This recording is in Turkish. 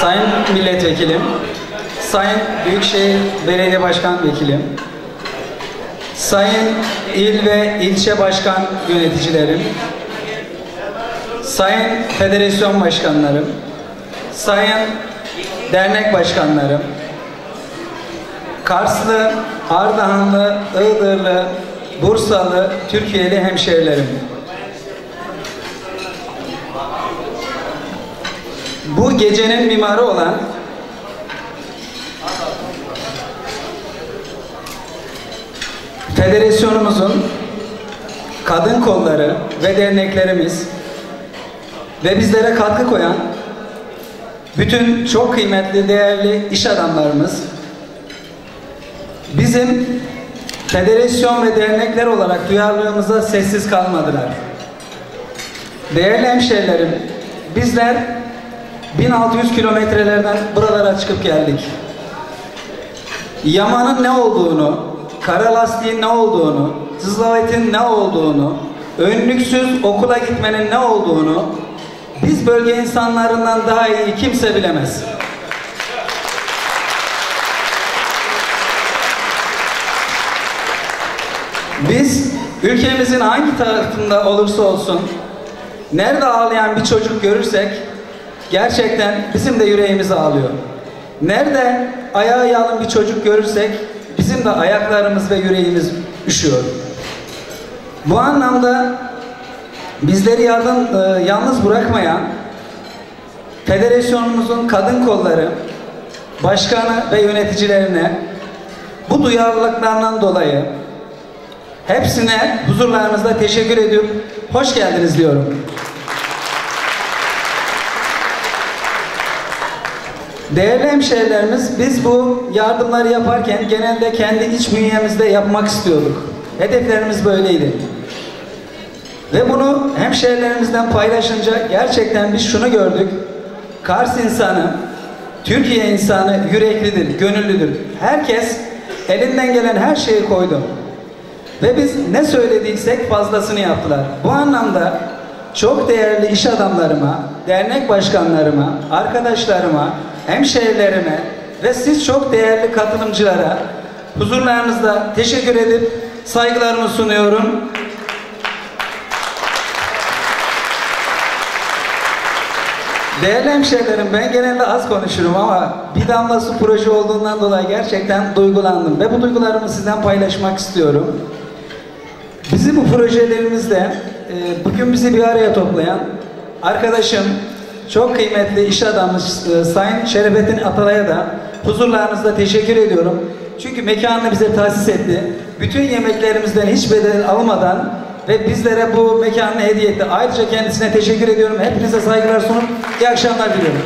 Sayın Milletvekilim, Sayın Büyükşehir Belediye Başkan Vekilim, Sayın İl ve ilçe başkan yöneticilerim, Sayın Federasyon Başkanlarım, Sayın Dernek Başkanlarım, Karslı, Ardahanlı, Iğdırlı, Bursalı, Türkiye'li hemşehrilerim. Bu gecenin mimarı olan Federasyonumuzun kadın kolları ve derneklerimiz ve bizlere katkı koyan bütün çok kıymetli, değerli iş adamlarımız bizim federasyon ve dernekler olarak duyarlılığımıza sessiz kalmadılar. Değerli hemşehrilerim, bizler 1600 kilometrelerden buralara çıkıp geldik. Yamanın ne olduğunu, kara lastiğin ne olduğunu, zızlavetin ne olduğunu, önlüksüz okula gitmenin ne olduğunu biz bölge insanlarından daha iyi kimse bilemez. Biz ülkemizin hangi tarafında olursa olsun nerede ağlayan bir çocuk görürsek gerçekten bizim de yüreğimiz ağlıyor. Nerede ayağı yalın bir çocuk görürsek bizim de ayaklarımız ve yüreğimiz üşüyor. Bu anlamda bizleri yardım, e, yalnız bırakmayan federasyonumuzun kadın kolları, başkanı ve yöneticilerine bu duyarlılıklarından dolayı hepsine huzurlarınızda teşekkür ediyorum. Hoş geldiniz diyorum. Değerli hemşehrilerimiz, biz bu yardımları yaparken genelde kendi iç bünyemizde yapmak istiyorduk. Hedeflerimiz böyleydi. Ve bunu hemşehrilerimizden paylaşınca gerçekten biz şunu gördük. Kars insanı, Türkiye insanı yüreklidir, gönüllüdür. Herkes elinden gelen her şeyi koydu. Ve biz ne söylediysek fazlasını yaptılar. Bu anlamda çok değerli iş adamlarıma, dernek başkanlarıma, arkadaşlarıma, hemşehrilerime ve siz çok değerli katılımcılara huzurlarınızda teşekkür edip saygılarımı sunuyorum. Değerli hemşehrilerim ben genelde az konuşurum ama bir damla su proje olduğundan dolayı gerçekten duygulandım ve bu duygularımı sizden paylaşmak istiyorum. Bizi bu projelerimizde bugün bizi bir araya toplayan arkadaşım, çok kıymetli iş adamı e, Sayın Şerefettin Atalay'a da huzurlarınızda teşekkür ediyorum. Çünkü mekanını bize tahsis etti. Bütün yemeklerimizden hiç bedel almadan ve bizlere bu mekanını hediye etti. Ayrıca kendisine teşekkür ediyorum. Hepinize saygılar sunup iyi akşamlar diliyorum.